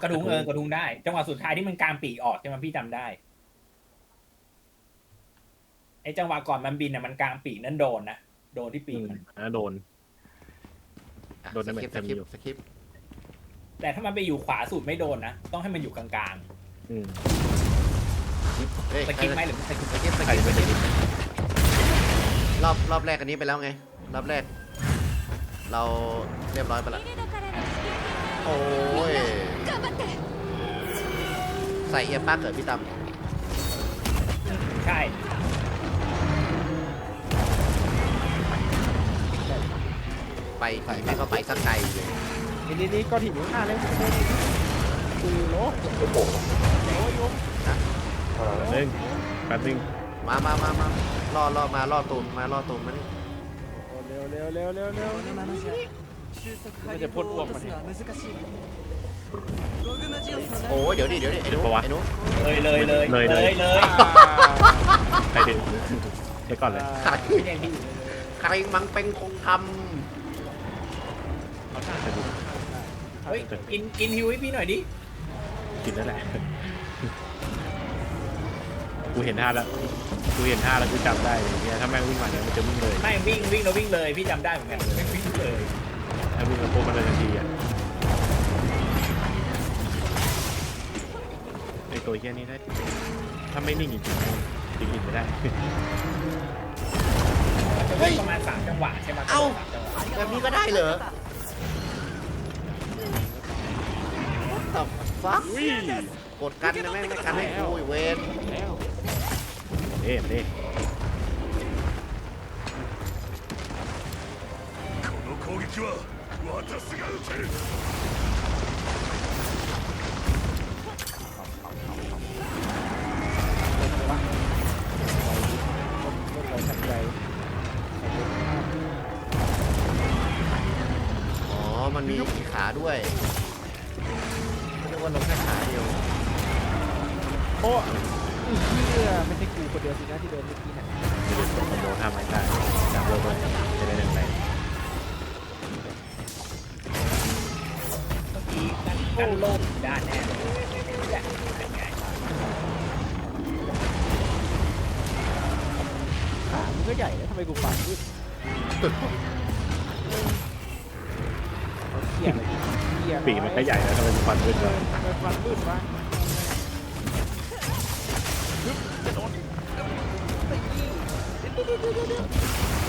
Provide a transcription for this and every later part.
อกระทุ้งเออกระทุ้งได้ จังหวะสุดท้ายที่มันกลางปีกออกใช่ไหมพี่จำได้ไอ้จังหวะก่อนมันบินอะมันกลางปีกนั่นโดนนะโดนที่ปีอืกมมันอะโดน อะโดนได้ไหมสคริปต์เต็สมคริปอยู่ต์สคริปต์แต่ถ้ามันไปอยู่ขวาสุดไม่โดนนะต้องให้มันอยู่กลางอืมเฮ้ยๆสกิปไหมหรือไม่สกิปสคริปต์สใครคริปต์จะไปได้ยินรอบรอบแรกอันนี้ไปแล้วไง รอบแรก เราเรียบร้อยไปแล้วโอ้ย ใส่เอียร์ปลั๊กเกิดพี่ตั้มใช่ไปผีแม่งก็ไปสักไกลเลยนี่นี่นี่ก้อนหินอยู่ข้างหน้าเลยคือโลโอ้ยงหนึ่งแป๊บนึงมามามามาล่อล่อมาล่อตูนมาล่อตูนมานี่เร็วเร็วเร็วเร็วเร็วไม่จะพ่นอ้วกมาเนี่ย โอ้ยเดี๋ยวดิเดี๋ยวดิไอ้หนุไอ้หนุเลยเลยเลยเลย เลยใครถึงไปก่อนเลยใครไม่ใช่พี่ใครมังเป็นคงทใครถึงเฮ้ยกินกินฮิวให้พี่หน่อยดิกินได้แหละกูเห็นท่าแล้วกูเห็นท่าแล้วกูจำได้เลยเนี่ยถ้าแม่งวิ่งมาเนี่ยมันจะวิ่งเลยไม่วิ่งวิ่งแล้ววิ่งเลยพี่จำได้เหมือนกันไม่วิ่งเลยถ้าวิ่งแล้วปุ๊บมันเลยทันทีอะไอ ตัวเหี้ยนี่ได้ถ้าไม่นิ่งจริงๆแม่งจริงๆไม่ได้ จะวิ่งประมาณสามจังหวะใช่ไหม ำเอ้า สามจังหวะ แบบนี้ก็ได้เหรอตับฟัก อุ้ย กดกันนะแม่งไม่กันให้กูอีเวน แล้ว เอ๊ะเอ๊ะ この攻撃は私が撃てる อ๋อมันมีขาด้วยไม่นึกว่าลงแค่ขาเดียวโอ้เชื่อไม่ใช่กูคนเดียวสินะที่โดนเมื่อกี้นะไม่ได้ส่งคอมโบท่าไม้ได้จำเรื่องเลยจะได้เรื่องอะไรเมื่อกี้กันกันโลกด้านแน่เลยแหละเป็นไงขามันก็ใหญ่แล้วทำไมกูฝันขึ้น เกี่ยอะไรเกี่ยปีกมันก็ใหญ่แล้วทำไมมันฟันขึ้นเอวะอทำไมฟันขึ้นวะ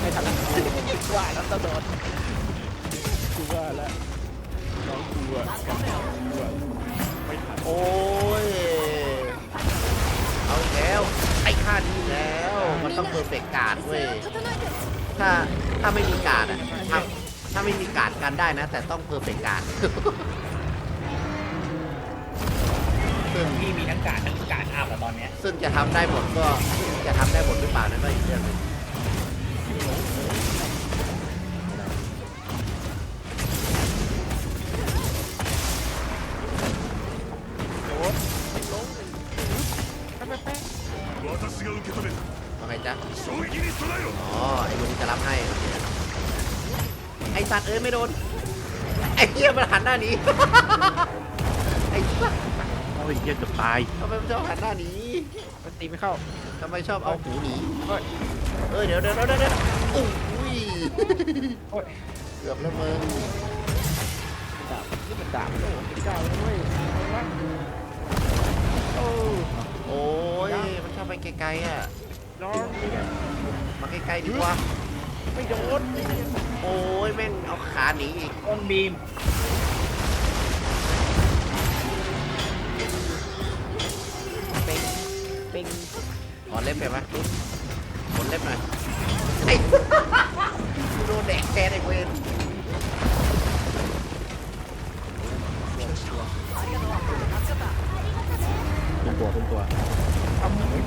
ไม่ทันแล้วว่าแล้วต้องโดนกูว่าแล้วน้องกูอะกูอะไม่ทันโอ้ย เอาแล้ว ไอ้ค่านี้อีกแล้ว มันต้องเพอร์เฟกต์การ์ดเว้ย ถ้าถ้าไม่มีการ์ดอะถ้า ถ้าไม่มีการ์ดกันได้นะ แต่ต้องเพอร์เฟกต์การ์ดซึ่งพี่มีทั้งการทั้งการอัพอะตอนเนี้ย ซึ่งจะทำได้หมดก็จะทำได้หมดหรือเปล่านั่นก็อีกเรื่องหนึง ไอ้สัตว์เอ้ยไม่โดน ไอ้เหี้ยมันหันหน้าหนีไอ้สัตว์โอ้ยเหี้ยเกือบตายทำไมมันชอบหันหน้าหนีมันตีไม่เข้า ทำไมชอบเอาหูหนีเฮ้ย เออเดี๋ยวเดี๋ยวเดี๋ยวเดี๋ยวโอ้ยโอ้ย เกือบแล้วมึงดาบนี่มันดาบโอ้เป็นเจ้าเลยเว้ยเอาวะโอ้โอ้ยมันชอบไปไกลๆอะน้องมาใกล้ๆดีกว่าไม่โดน โอ้ยแม่งเอาขาหนีอีกต้นบีมเป็งเป็งขอเล็บไปไหมขนเล็บหน่อยไอ้โดนแดกแทนไอ้เวนขึ้นตัวขึ้นตัว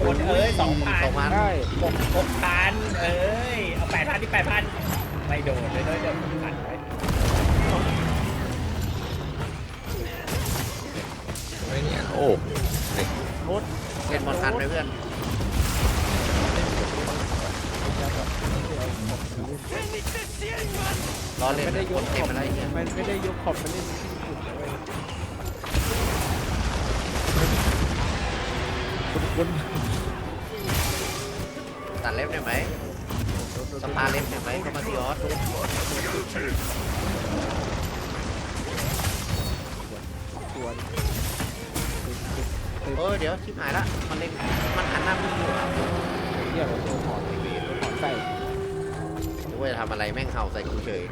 คนเอ้ยสองพันสองพันได้หกหกพันเอ้ย เอาแปดพันที่แปดพัน ไม่โดนเลยเดี๋ยวผมขัดไปไม่เนี่ยโอ้เด็กพุเล่นบอลทันไหมเพื่อนรอเล่นไม่ได้ยกขอบอะไรเงี้ยมันไม่ได้ยกขอบมันเล่นที่สุดเลยคุณคุณตัดเล็บได้ไหม สปาเล็บได้ไหมเข้ามาที่ออสตัวนี่เออเดี๋ยวชิบหายละมันเล็งมันหันหน้ามึงอยู่อะเรียกว่าตัวถอดไอเวตัวถอดไส้นึกว่าจะทำอะไรแม่งเห่าใส่กูเฉย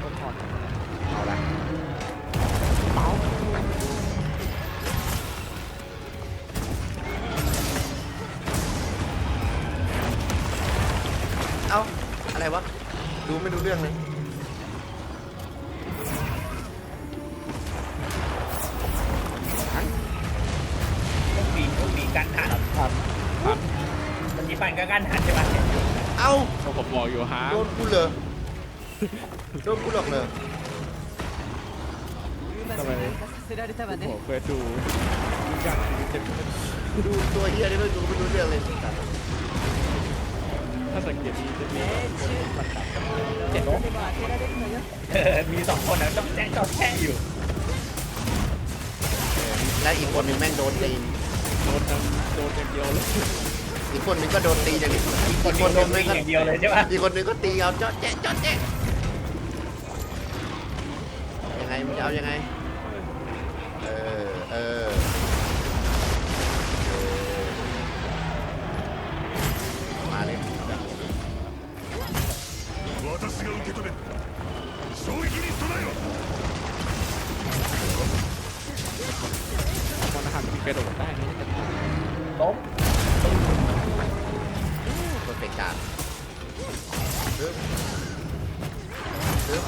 ตัวถอดเอาละ รู้เรื่องเลยพวกปีนพวกปีนกันหันทันมันมีปันก็กันหันใช่ปะเอ้าก็ผมบอกอยู่ฮะโดนกูเหรอโดนกูหรอกเหรอทำไมผมเคยดูดู โดนตีน โดนทั้งโดนอย่างเดียวเลย อีกคนหนึงก็โดนตีอย่างนี้อีก คน คนห โด นึ น ง วิ่ แม่งก็งอย่างเดียวเลยใช่ปะ อีกคนหนึงก็ตีเอาเจาะแจ๊ะเจาะแจ๊ะยังไงมึงจะเอายังไง เออ เออ เออ มาเลย 私が受け止める衝撃に備えろ มันหันมีก ระโดดได้นี่จะล้มคนเป็นการซึบซึบ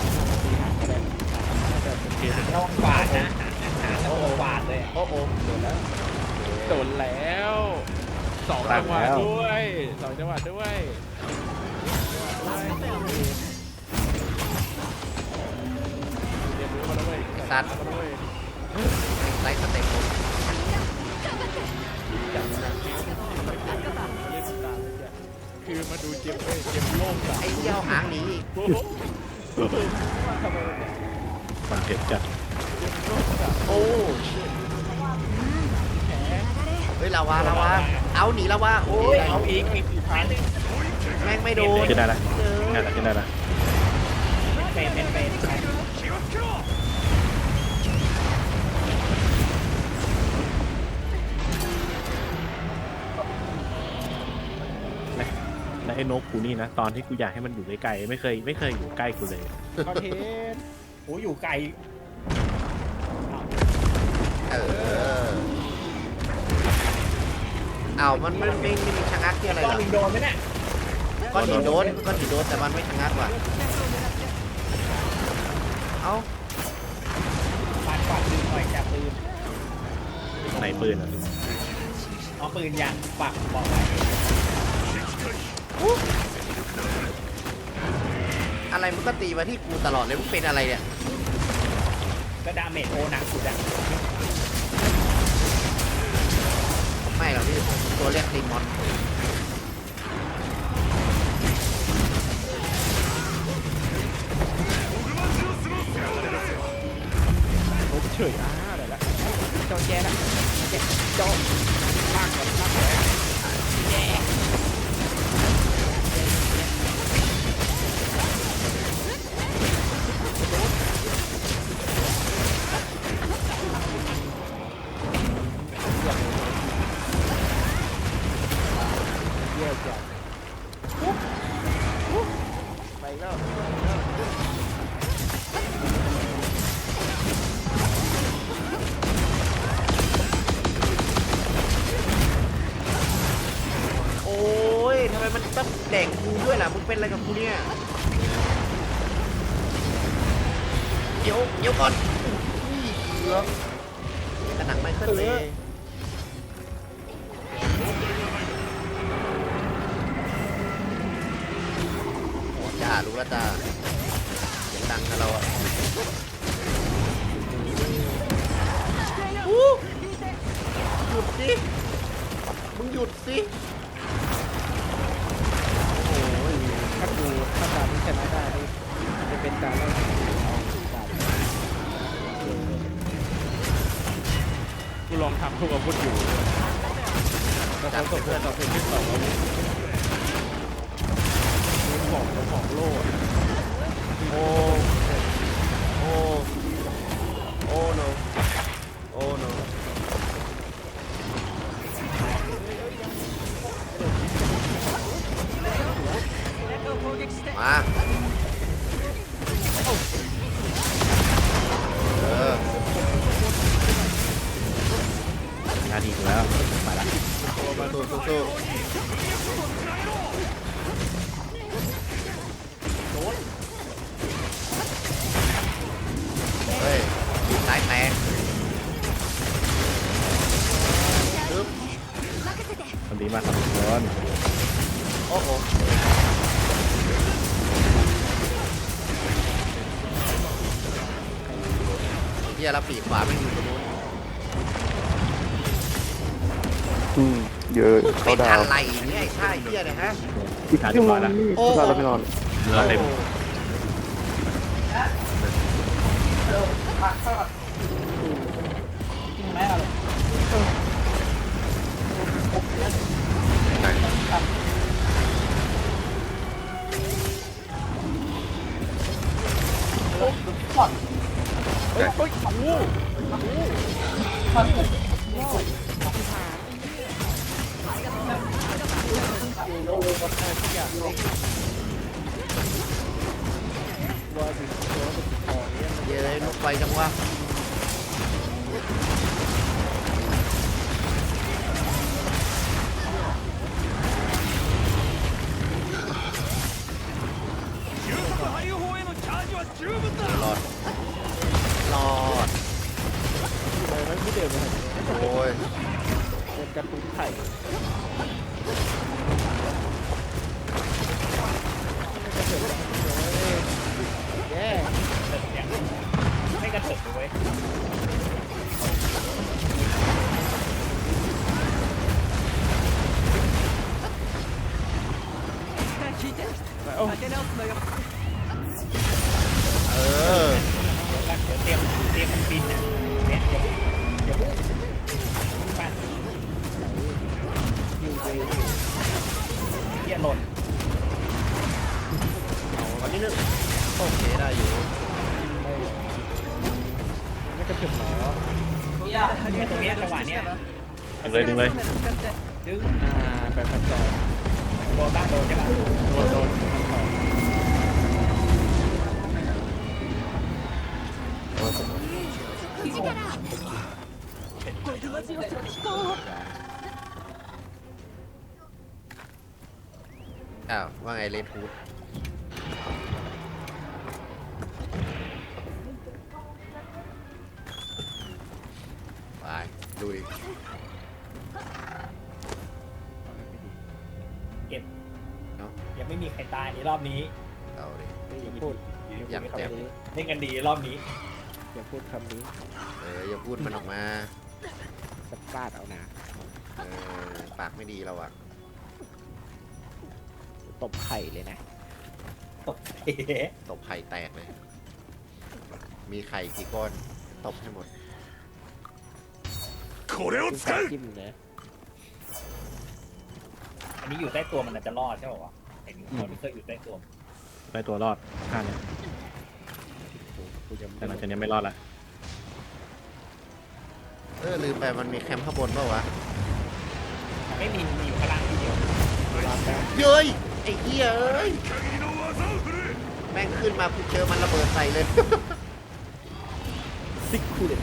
ระวังขวาดนะโอ้ขวาดเลยโอ้โอ้โดนแล้วโดนแล้วสองจังหวะด้วยสองจังหวะด้วยเรียนรู้มาแล้วเว้ยสัตว์มาแล้วเว้ยไล่สเต็ปผม คือมาดูเจมเว้ยเจมโลกอะไอ้เหี้ยเอาหางหนีอีกโอ้โหทำไมมันมันเผ็ดจัดโอ้เฮ้ยลาวาลาวาเอาหนีลาวาโอ้ยเอาอีกอีกพันหนึ่งแม่งไม่โดนขึ้นได้ละขึ้นได้ละขึ้นได้ละเป็นเป็นเป็น ไอ้นกกูนี่นะ ตอนที่กูอยากให้มันอยู่ไกลๆไม่เคยไม่เคยอยู่ใกล้กูเลย คอนเทนต์โอ้อยู่ไกลเออเอามันไม่ไม่ไม่มีชะงักที่อะไรก้หอรนอหนึ่งโดนไหมเนี่ยก้อนหินโดนก้อนหินโดนแต่มันไม่ชะงักว่ะเอ้าปัดปัดปืนหน่อยจับปืนในปืนอะเอาปืนยางปักบอกไว้ อะไรมันก็ตีมาที่กูตลอดเลยมึงเป็นอะไรเนี่ย ก็ดาเมจโอหนักสุดอะไม่หรอกพี่ตัวเรียกตีมอนลบเฉยอ่าอะไรละเจ้าแย่ละแย่เจ้าลากก่อนลากก่อน อ้จ้ารู้แล้วจ้าเสียงดังนะเราอะอู้หยุดสิมึงหยุดสิโอ้ยถ้าดูถ้าการนี้ชนะได้นี่จะเป็นการเล่นของเราการกูลองทำทุกอาวุธอยู่แต่เขาส่งเพื่อนต่อเพลงที่สองแล้วมี ของของโล่อะโอ้โอ้โอ้ no โอ้ no มา เฮียเราปีกขวาไม่อยู่ตรงนู้นอืมเยอะเป็เขานดาอะวไรเนี่ยไอ้ท่าเฮียเนี่ยฮะอีกชั่วโมงนี่โอ้เราเราไปนอน เรือเต็มว่ เป็ เลยดึงเลยดึงอ่าแปดพันสองโดนบ้งโดนใช่ปะโดนโดนอ้าวว่าไงเลนฮูด ตายในรอบนี้เอาดิ อย่าพูดอย่างเด็ำเล่นกันดีรอบนี้อย่าพูดคำนี้เอออย่าพูดมันออกมา สักลาดเอานะเออปากไม่ดีเราอะตบไข่เลยนะตบเอ๋ตบไข่แตกเลย มีไข่กี่ก้อนตบให้หมดこれをจิ้ม使うจิ้มเนื้อันนี้อยู่ใต้ตัวมันอาจจะรอดใช่ไหมวะ ไอ้คนที่เคยอยู่ใต้ตัวมัน ได้ตัวรอดท่าเนี้ย กูจะ แต่หลังจากนี้ไม่รอดละ เออลืมไปมันมีแคมป์ข้างบนเปล่าวะ ไม่มีมีอยู่ข้างล่างที่เดียว เย้ย ไอ้เหี้ยเอ้ย 限りの技を振るえ แม่งขึ้นมากูเจอมันระเบิดใส่เลย ซิกคูเด็ด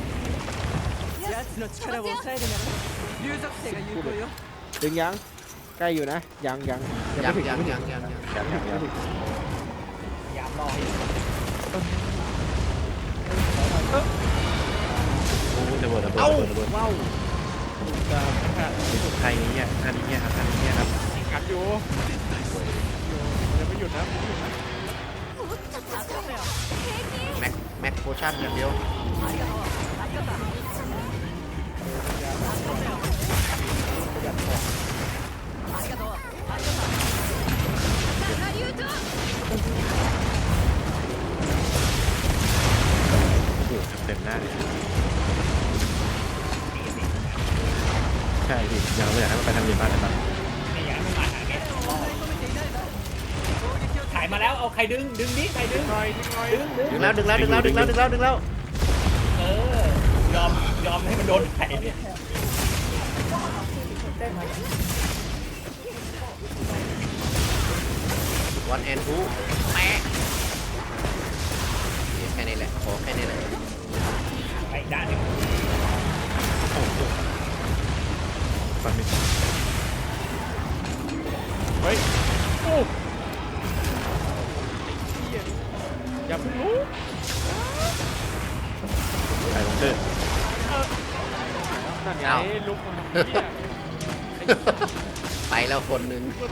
奴の力を抑えるなら竜属性が有効よ ดึงยัง ใกล้อยู่นะยังยังยังยังไม่ถึงยังไม่ถึยังยังยังยังยังยังพยายามรอให้อยู่โอ้ยระเบิดระเบิดระเบิดระเบิดว้าวจะแค่ใครนี้เนี่ยท่านี้เนี่ยครับท่านี้เนี่ยครับกัดอยู่ยังไม่หยุดนะไม่หยุดนะแม็กแม็กโพชั่นอย่างเดียว โอ้โหเต็มหน้าเลยใช่พี่ยังไม่อยากให้มันไปทางอื่นมากเลยครับนี่อย่างนั้นมันมาทางนี้ถ่ายมาแล้วเอาใครดึงดึงดิใครดึงหน่อยนิดหน่อยดึงดึงดึงแล้วดึงแล้วดึงแล้วดึงแล้วดึงแล้วดึงแล้วเออยอมยอมให้มันโดนไข่เนี่ย วันแอนทูแปะแค่นี้แหละขอแค่นี้แหละไปอีกด้านหนึงฟันไม่เฮ้ยโอ้เหี้ยอย่าเพิ่งรู้ไปลงเตอร์นั่นไงลุกมาเหี้ยไอ้ไปแล้วคนหนึ่งอุต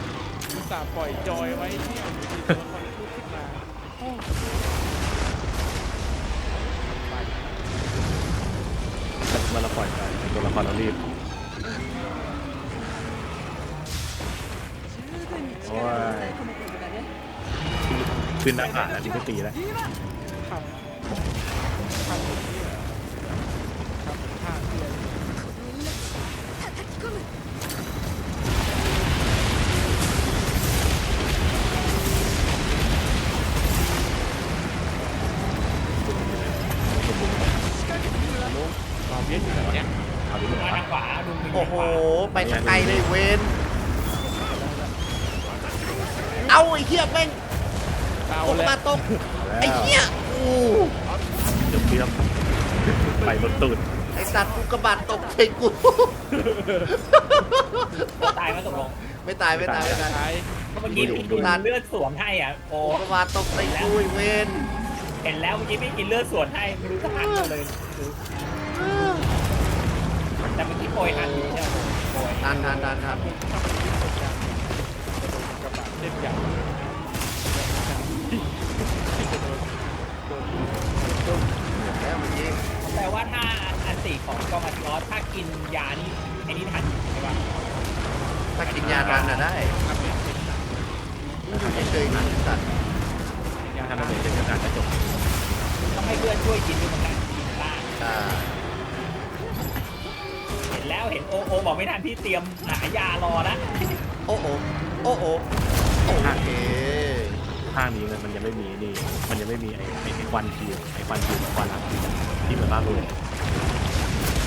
สาปล่อยจอยไว้เนี่ยตัวละครพูดขึ้นมาโอ้มันละปล่อยไปตัวละครเรารีบโอ้ยขึ้นหน้าผาอันนี้ก็ตีแล้ว โอ้ทางโหขวาไปทางไกลเลยเวนเอาไอ้เหี้ยแม่งเอาตกแล้วมาตกไอ้เหี้ยอู้เดี๋ยวเพี้ยมไปรถตูดไอ้สัตว์กูกระบาดตกใส่กูตายไหมตกลงไม่ตายไม่ตายไม่ตายท้ายเมื่อกี้พี่กินเลือดสวมให้อะโอ้กูกระบาดตกใส่กูไอ้เวนเห็นแล้วเมื่อกี้ไม่กินเลือดสวนให้ไม่รู้จะทันเลย แต่เมื่อกี้โปรยทันอยู่ใช่ไหมโปรยทันทันทันทันกระบะเล่นใหญ่ที่จะโดนโดนโดนแล้วเมื่อกี้แปลว่าถ้าอันติของกอมาติออสถ้ากินยานี่ไอ้นี่ทันใช่ปะถ้ากินยาทันน่ะได้ทำเป็นเป็นไม่เคยกินสัตว์ยาถ้าทำมันเป็เป็นนเรื่องการจะจบต้องให้เพื่อนช่วยกินด้วยเหมือนกันกินบ้างอ่าเห็น แล้วเห็นโอโอบอกไม่ทันพี่เตรียมหายารอแล้วโอ้โหโอ้โหโอเคข้างนี้มันมันยังไม่มีนี่ มันยังไม่มีไอ้ไอ้ไอ้ควันคิวไอ้ควันคิวกับควันรักที่ที่เหมือนภาคเลย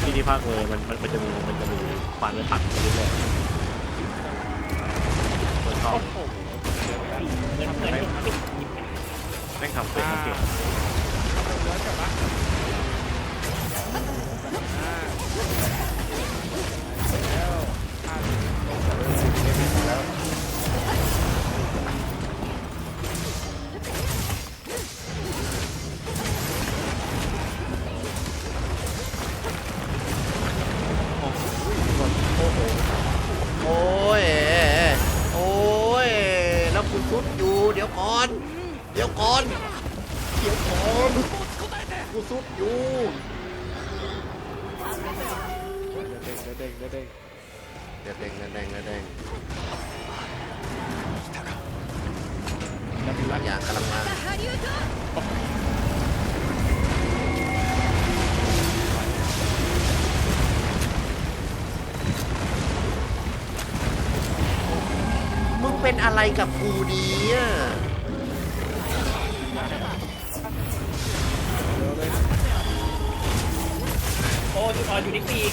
ที่ที่ภาคเลยมันมันมันจะมีมันจะมีควันมันตัดไปเรื่อยๆคนชอบโอ้โหเหมือนเหมือนปิดแม่งทำเป็นมาเก่งาโอ้ยโอ้ยแล้วกูซุดอยู่ เดี๋ยวก่อน เดี๋ยวก่อนเดี๋ยวก่อนกูซุดอยู่เด้งเด้งเด้งเดี๋ยวเด้ง เดี๋ยวเด้งเดี๋ยวเด้งบางอย่างกำลังมามึงเป็นอะไรกับกูดีอะโอ้จุดอ่อนอยู่ที่ปีก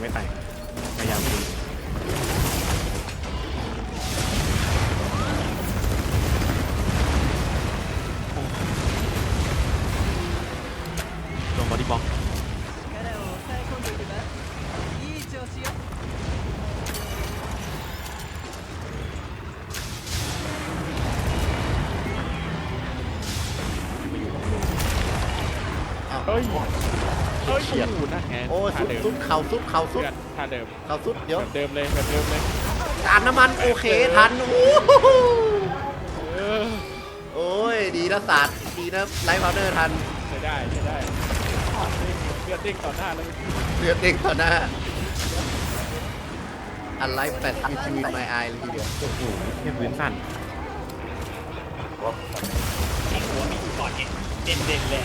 ไม่แตก อยู่นั่นไงโอ้ท่าสุดเดิมสุดเข่าสุดเข่าสุดเพื่อนท่าเดิมเข่าสุดเดี๋ยวแบบเดิมเลยแบบเดิมเลยการน้ำมันโอเคทันโอ้โหเออโอ้ยดีนะศาสตร์ดีนะไลฟ์พาวเดอร์ทันใช้ได้ใช้ได้เลือดเด้งต่อหน้าเลยเลือดเด้งต่อหน้าอันไลฟ์แปดทีทีไมไอเลยทีเดียวโอ้โหแค่พื้นสั่นไอ้หัวมีอยู่ก่อนเนี่ยเด่นเด่นๆเลย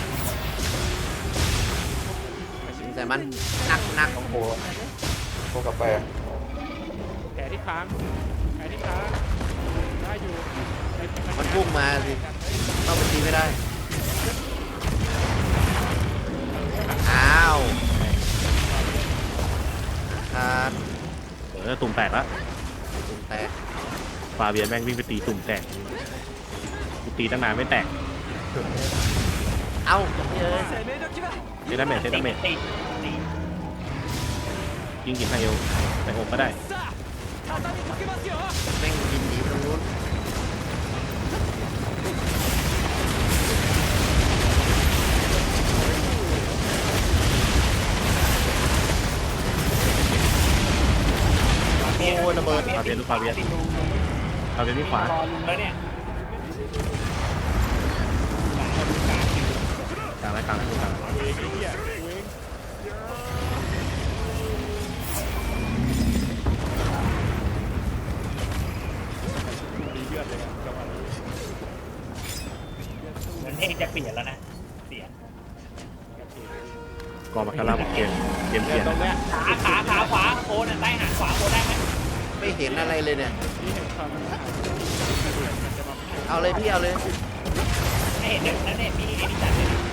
แต่มันหนักหนักโอ้โหโคกาแฟแผลที่ค้างแผลที่ค้างได้อยู่มันพุ่งมาสิเข้าไปตีไม่ได้อ้าวขาดเออตุ่มแตกแล้วตุ่มแตกฟาเบียนแม่งวิ่งไปตีตุ่มแตกกูตีตั้งนานไม่แตก เอาเยอะเทนเมทเทนเมทยิงกี่ไฮเอไปหกก็ได้แม่งยิงหนีตรงนู้นโอ้ยระเบิดฟาเบียนลูกฟาเบียนฟาเบียนที่ขวาแล้วเนี่ย กลางแล้วกลางแล้วกลางแล้วเหมือนเอนเพลงจะเปลี่ยนแล้วนะ เสียงกอมาคาราบเกมเกมเปลี่ยนตรงเนี้ยขาขาขาขวาโอนอะใต้หางขวาโอนได้ไหมไม่เห็นอะไรเลยเนี่ย เอาเลยพี่เอาเลย ไม่เห็นเลยนั่นเนี่ยมีไอ้นี่จัดเลยนะ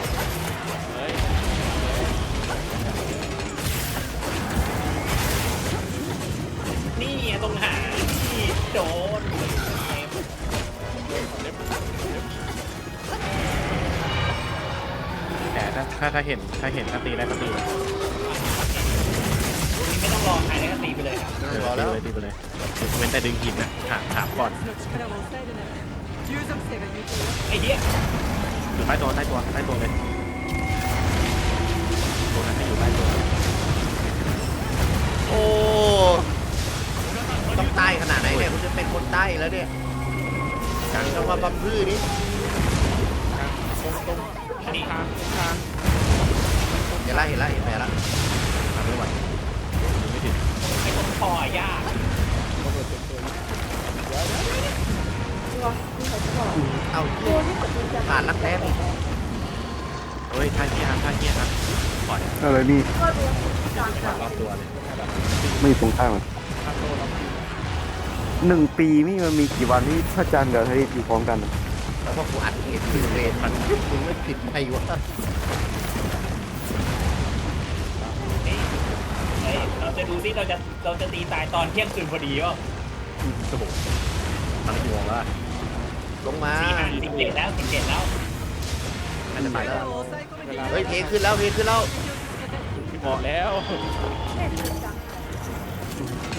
เนี่ยตรงหาที่โดนแต่ถ้าถ้าถ้าเห็นถ้าเห็นถ้าตีได้ก็ตีเลยไม่ต้องรอใครเลยวก็ตีไปเลยครับเออตีเลยตีไปเลยเว้นแต่ดึงหินนะถามถามก่อนไอ้เหี้ยอยู่ใต้ตัวใต้ตัวใต้ตัวเลยตัวนั้นอยู่ใต้ตัวโอ้ ต้องใต้ขนาดไหนเนี่ยคุณจะเป็นคนใต้แล้วเนี่ยกลางต้องมาบัมพื้นี่ตรงตรงอันนี้ทางทางเห็นละเห็นละเห็นแผลละทำไม่ไหวไม่ถึงไอ้ตรงคอยากเอ้าผ่านรักแท้อีกเฮ้ยท่าเกี้ยท่าเกี้ยครับปล่อยอะไรนี่ไม่ตรงข้ามอะทางโลเรา หนึ่งปีมีมันมีกี่วันที่พระจันทร์กับพระอาทิตย์อยู่พร้อมกันแล้วก็กูอัดเกตเรทมันมึงไม่ติดไงวะเราจะดูซิเราจะเราจะตีตายตอนเที่ยงคืนพอดีก็สมบูรณ์ตั้กี่โงแล้วะลงมาตีห้าสิบเจ็ดแล้วสิบเจ็ดแล้วน่าจะไปแล้ว เฮ้ยเพขึ้นแล้วเพขึ้นแล้วเหมาะแล้ว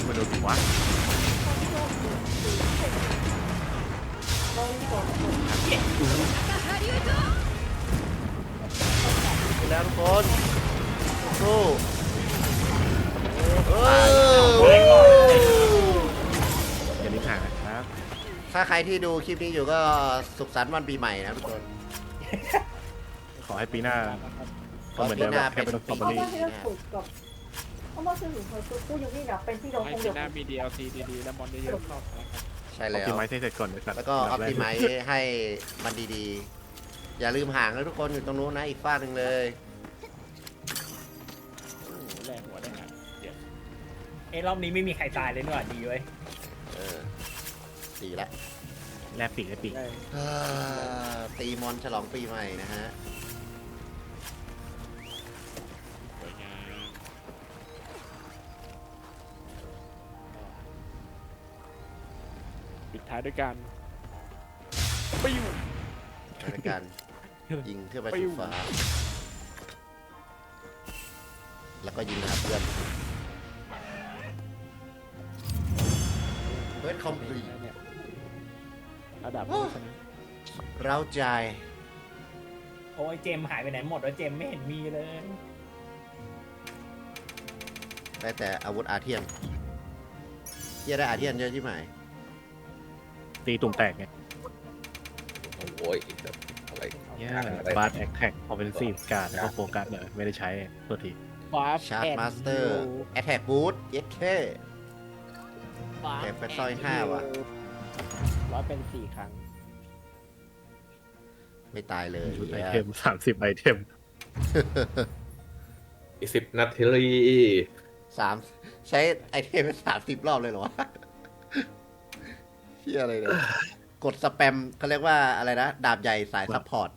มาดูถึงวะ แล้วทุกคนสู้เออ อย่าลืมหานะครับ ถ้าใครที่ดูคลิปนี้อยู่ก็สุขสันต์วันปีใหม่นะทุกคน ขอให้ปีหน้าก็เหมือนเดิมแค่เป็นสตรอเบอเพราะรี่ว่าที่เราฝึกกับเพราะว่าคือถึงคนผู้ยูนี่เนี่ยเป็นที่โดนให้คงปีเดียวหน้ามี DLC ดีๆ แล้วมอนเยอะๆเข้านะครับ ใช่ออแล้ปว ติไมซ์ให้เสร็จก่อนเดี๋ยวสัตว์แล้วก็อออัปนดับติแรไมให้มันดีๆ อย่าลืมห่างนะทุกคนอยู่ตรงนู้นนะอีกฝ้าหนึ่งเลย โอ้โหแรงหัวได้ไงเดี๋ยวเอ้รอบนี้ไม่มีใครตายเลยนี่หว่าดีเว้ยเออสี่ละแลกปีกแลกปีก ได้ อ่าตีมอนฉลองปีใหม่นะฮะ ท้ายด้วยกันปิ้วในการยิงเทือกไปปิ้สู่วฟ้า แล้วก็ยิงหาเพื่อนเพื่อนคอมพลีเนี่ยระดับนี้ชนะเราใจ โอ้ยเจมส์หายไปไหนหมดวะเจมส์ไม่เห็นมีเลยได้แต่อาวุธอาเทียนเหี้ยได้อาเทียนเยอะที่ไหม ตีตุ่มแตกไงโอ้ยแบบอะไรเนี่ยบาร์แอคแท็กพอเป็นซีฟการ์ดแล้วก็โฟกัสเลยไม่ได้ใช้ตัวทีวาร์ปชาร์จมาสเตอร์แอทแทกบูทเย็ดแค่แอบไปสร้อยห้าว่ะร้อยเป็นสี่ครั้ง ไม่ตายเลยชุดไอเหี้ยเทมสามสิบไอเทมอีกสิบนาทีสามใช้ไอเทมสามสิบรอบเลยเหรอวะ เฮียอะไรเนี่ยกดสแปมเขาเรียกว่าอะไรนะ ดาบใหญ่สายซัพพอร์ต